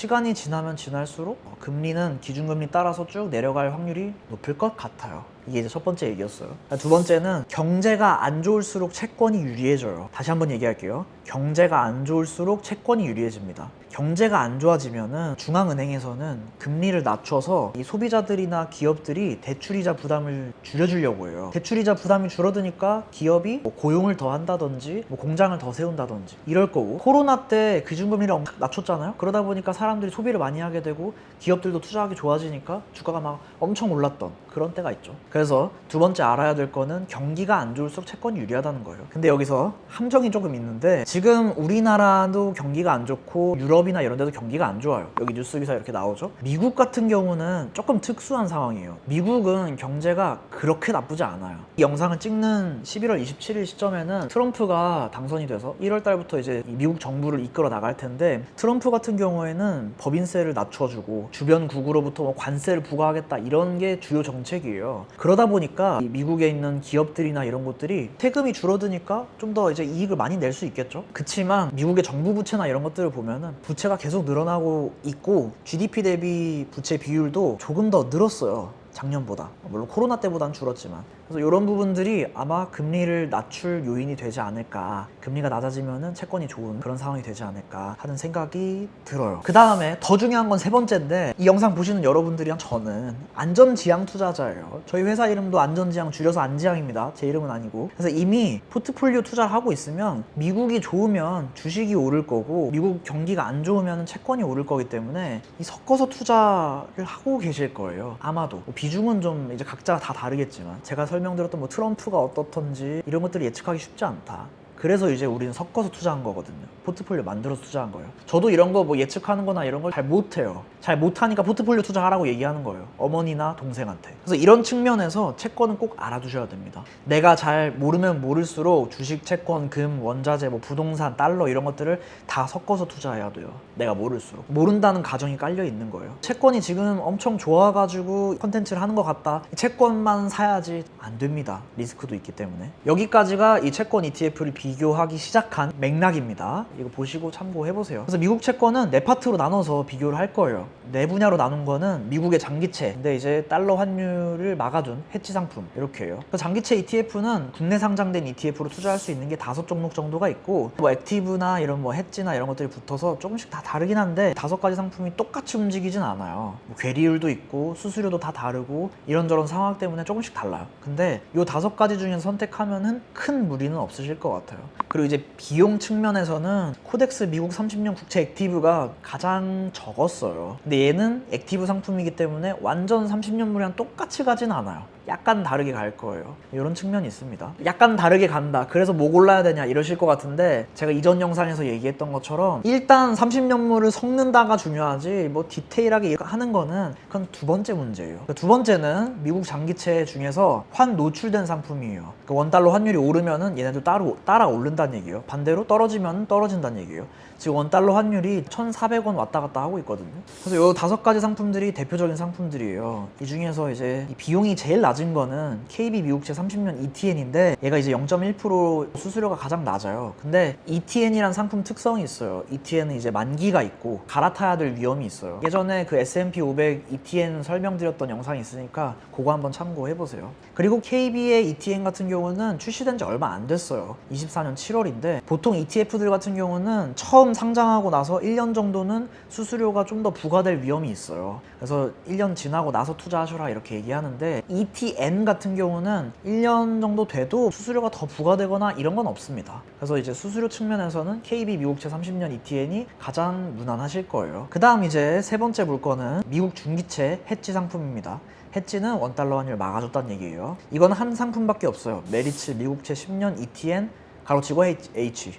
시간이 지나면 지날수록 어, 금리는 기준금리 따라서 쭉 내려갈 확률이 높을 것 같아요. 이게 이제 첫 번째 얘기였어요. 두 번째는 경제가 안 좋을수록 채권이 유리해져요. 다시 한번 얘기할게요. 경제가 안 좋을수록 채권이 유리해집니다. 경제가 안 좋아지면은 중앙은행에서는 금리를 낮춰서 이 소비자들이나 기업들이 대출이자 부담을 줄여주려고 해요. 대출이자 부담이 줄어드니까 기업이 뭐 고용을 더 한다든지 뭐 공장을 더 세운다든지 이럴 거고 코로나 때 기준금리를 엄청 낮췄잖아요. 그러다 보니까 사람들이 소비를 많이 하게 되고 기업들도 투자하기 좋아지니까 주가가 막 엄청 올랐던 그런 때가 있죠. 그래서 두 번째 알아야 될 거는 경기가 안 좋을수록 채권이 유리하다는 거예요. 근데 여기서 함정이 조금 있는데 지금 우리나라도 경기가 안 좋고 유럽 이나 이런 데도 경기가 안 좋아요. 여기 뉴스 기사 이렇게 나오죠. 미국 같은 경우는 조금 특수한 상황이에요. 미국은 경제가 그렇게 나쁘지 않아요. 이 영상을 찍는 11월 27일 시점에는 트럼프가 당선이 돼서 1월 달부터 이제 이 미국 정부를 이끌어 나갈 텐데 트럼프 같은 경우에는 법인세를 낮춰주고 주변 국으로부터 뭐 관세를 부과하겠다 이런 게 주요 정책이에요. 그러다 보니까 이 미국에 있는 기업들이나 이런 것들이 세금이 줄어드니까 좀 더 이제 이익을 많이 낼 수 있겠죠. 그치만 미국의 정부 부채나 이런 것들을 보면은 부채가 계속 늘어나고 있고 GDP 대비 부채 비율도 조금 더 늘었어요. 작년보다 물론 코로나 때보다는 줄었지만 그래서 이런 부분들이 아마 금리를 낮출 요인이 되지 않을까. 금리가 낮아지면은 채권이 좋은 그런 상황이 되지 않을까 하는 생각이 들어요. 그 다음에 더 중요한 건 세 번째인데 이 영상 보시는 여러분들이랑 저는 안전지향 투자자예요. 저희 회사 이름도 안전지향 줄여서 안지향입니다. 제 이름은 아니고. 그래서 이미 포트폴리오 투자를 하고 있으면 미국이 좋으면 주식이 오를 거고 미국 경기가 안 좋으면 채권이 오를 거기 때문에 이 섞어서 투자를 하고 계실 거예요. 아마도. 뭐 비중은 좀 이제 각자 다 다르겠지만 제가 설 명드렸던 뭐 트럼프가 어떻던지 이런 것들을 예측하기 쉽지 않다 그래서 이제 우리는 섞어서 투자한 거거든요. 포트폴리오 만들어서 투자한 거예요. 저도 이런 거 뭐 예측하는 거나 이런 걸 잘 못해요. 잘 못하니까 포트폴리오 투자하라고 얘기하는 거예요. 어머니나 동생한테. 그래서 이런 측면에서 채권은 꼭 알아두셔야 됩니다. 내가 잘 모르면 모를수록 주식, 채권, 금, 원자재, 뭐 부동산, 달러 이런 것들을 다 섞어서 투자해야 돼요. 내가 모를수록. 모른다는 가정이 깔려 있는 거예요. 채권이 지금 엄청 좋아가지고 컨텐츠를 하는 것 같다. 채권만 사야지 안 됩니다. 리스크도 있기 때문에. 여기까지가 이 채권 ETF를 비 교하기 시작한 맥락입니다. 이거 보시고 참고해 보세요. 그래서 미국 채권은 네 파트로 나눠서 비교를 할 거예요. 네 분야로 나눈 거는 미국의 장기채, 근데 이제 달러 환율을 막아둔 해지 상품 이렇게요. 그 장기채 ETF는 국내 상장된 ETF로 투자할 수 있는 게 다섯 종목 정도가 있고 뭐 액티브나 이런 뭐 해지나 이런 것들이 붙어서 조금씩 다 다르긴 한데 다섯 가지 상품이 똑같이 움직이진 않아요. 뭐 괴리율도 있고 수수료도 다 다르고 이런저런 상황 때문에 조금씩 달라요. 근데 요 다섯 가지 중에서 선택하면은 큰 무리는 없으실 것 같아요. 그리고 이제 비용 측면에서는 코덱스 미국 30년 국채 액티브가 가장 적었어요. 근데 얘는 액티브 상품이기 때문에 완전 30년물이랑 똑같이 가진 않아요. 약간 다르게 갈 거예요. 이런 측면이 있습니다. 약간 다르게 간다. 그래서 뭐 골라야 되냐 이러실 것 같은데 제가 이전 영상에서 얘기했던 것처럼 일단 30년물을 섞는다가 중요하지 뭐 디테일하게 하는 거는 그건 두 번째 문제예요. 두 번째는 미국 장기채 중에서 환 노출된 상품이에요. 그 원달러 환율이 오르면은 얘네도 따로 따라 오른다는 얘기예요. 반대로 떨어지면 떨어진다는 얘기예요. 지금 원달러 환율이 1,400원 왔다 갔다 하고 있거든요. 그래서 이 다섯 가지 상품들이 대표적인 상품들이에요. 이 중에서 이제 이 비용이 제일 낮은 거는 KB 미국채 30년 ETN인데 얘가 이제 0.1% 수수료가 가장 낮아요. 근데 ETN이란 상품 특성이 있어요. ETN은 이제 만기가 있고 갈아타야 될 위험이 있어요. 예전에 그 S&P 500 ETN 설명드렸던 영상이 있으니까 그거 한번 참고해 보세요. 그리고 KB의 ETN 같은 경우는 출시된 지 얼마 안 됐어요. 24년 7월인데 보통 ETF들 같은 경우는 처음 상장하고 나서 1년 정도는 수수료가 좀 더 부과될 위험이 있어요. 그래서 1년 지나고 나서 투자하셔라 이렇게 얘기하는데 ETN 같은 경우는 1년 정도 돼도 수수료가 더 부과되거나 이런 건 없습니다. 그래서 이제 수수료 측면에서는 KB 미국채 30년 ETN이 가장 무난하실 거예요. 그 다음 이제 세 번째 물건은 미국 중기채 해지 상품입니다. 해지는 원달러 환율 막아줬다는 얘기예요. 이건 한 상품밖에 없어요. 메리츠 미국채 10년 ETN 가로치고 H.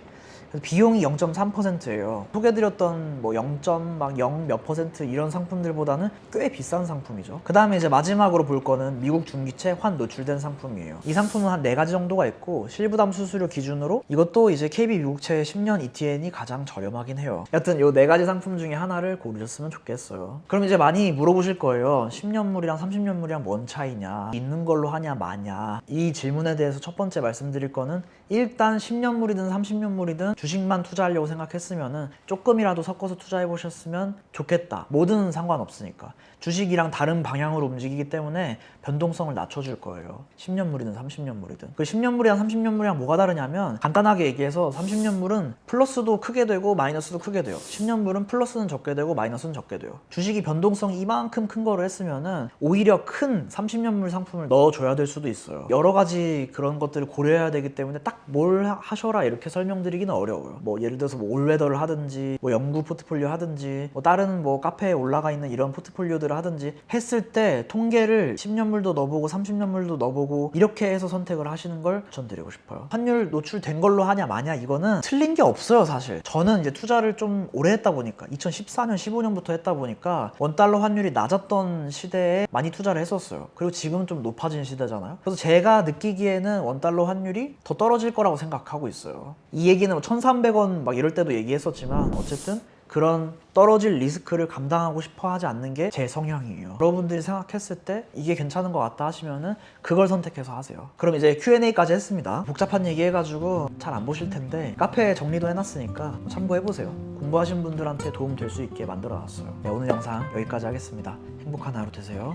비용이 0.3%예요. 소개드렸던 뭐 0.0몇 퍼센트 이런 상품들보다는 꽤 비싼 상품이죠. 그 다음에 이제 마지막으로 볼 거는 미국 중기채 환 노출된 상품이에요. 이 상품은 한 네 가지 정도가 있고 실부담 수수료 기준으로 이것도 이제 KB 미국채 10년 ETN이 가장 저렴하긴 해요. 여튼 요네 가지 상품 중에 하나를 고르셨으면 좋겠어요. 그럼 이제 많이 물어보실 거예요. 10년물이랑 30년물이랑 뭔 차이냐? 있는 걸로 하냐 마냐? 이 질문에 대해서 첫 번째 말씀드릴 거는 일단 10년물이든 30년물이든 주식만 투자하려고 생각했으면은 조금이라도 섞어서 투자해 보셨으면 좋겠다. 뭐든 상관없으니까. 주식이랑 다른 방향으로 움직이기 때문에 변동성을 낮춰줄 거예요. 10년물이든 30년물이든. 그 10년물이랑 30년물이랑 뭐가 다르냐면 간단하게 얘기해서 30년물은 플러스도 크게 되고 마이너스도 크게 돼요. 10년물은 플러스는 적게 되고 마이너스는 적게 돼요. 주식이 변동성이 이만큼 큰 거를 했으면은 오히려 큰 30년물 상품을 넣어줘야 될 수도 있어요. 여러 가지 그런 것들을 고려해야 되기 때문에 딱 뭘 하셔라 이렇게 설명드리기는 어려워요. 뭐 예를 들어서 뭐 올웨더를 하든지 뭐 연구 포트폴리오 하든지 뭐 다른 뭐 카페에 올라가 있는 이런 포트폴리오들을 하든지 했을 때 통계를 10년물도 넣어보고 30년물도 넣어보고 이렇게 해서 선택을 하시는 걸 추천드리고 싶어요. 환율 노출된 걸로 하냐 마냐 이거는 틀린 게 없어요 사실. 저는 이제 투자를 좀 오래 했다 보니까 2014년 15년부터 했다 보니까 원 달러 환율이 낮았던 시대에 많이 투자를 했었어요. 그리고 지금은 좀 높아진 시대잖아요. 그래서 제가 느끼기에는 원 달러 환율이 더 떨어질 거라고 생각하고 있어요. 이 얘기는 1,300원 막 이럴 때도 얘기했었지만 어쨌든 그런 떨어질 리스크를 감당하고 싶어 하지 않는 게 제 성향이에요. 여러분들이 생각했을 때 이게 괜찮은 것 같다 하시면은 그걸 선택해서 하세요. 그럼 이제 Q&A까지 했습니다. 복잡한 얘기 해가지고 잘 안 보실 텐데 카페에 정리도 해놨으니까 참고해보세요. 공부하신 분들한테 도움 될 수 있게 만들어 놨어요. 네, 오늘 영상 여기까지 하겠습니다. 행복한 하루 되세요.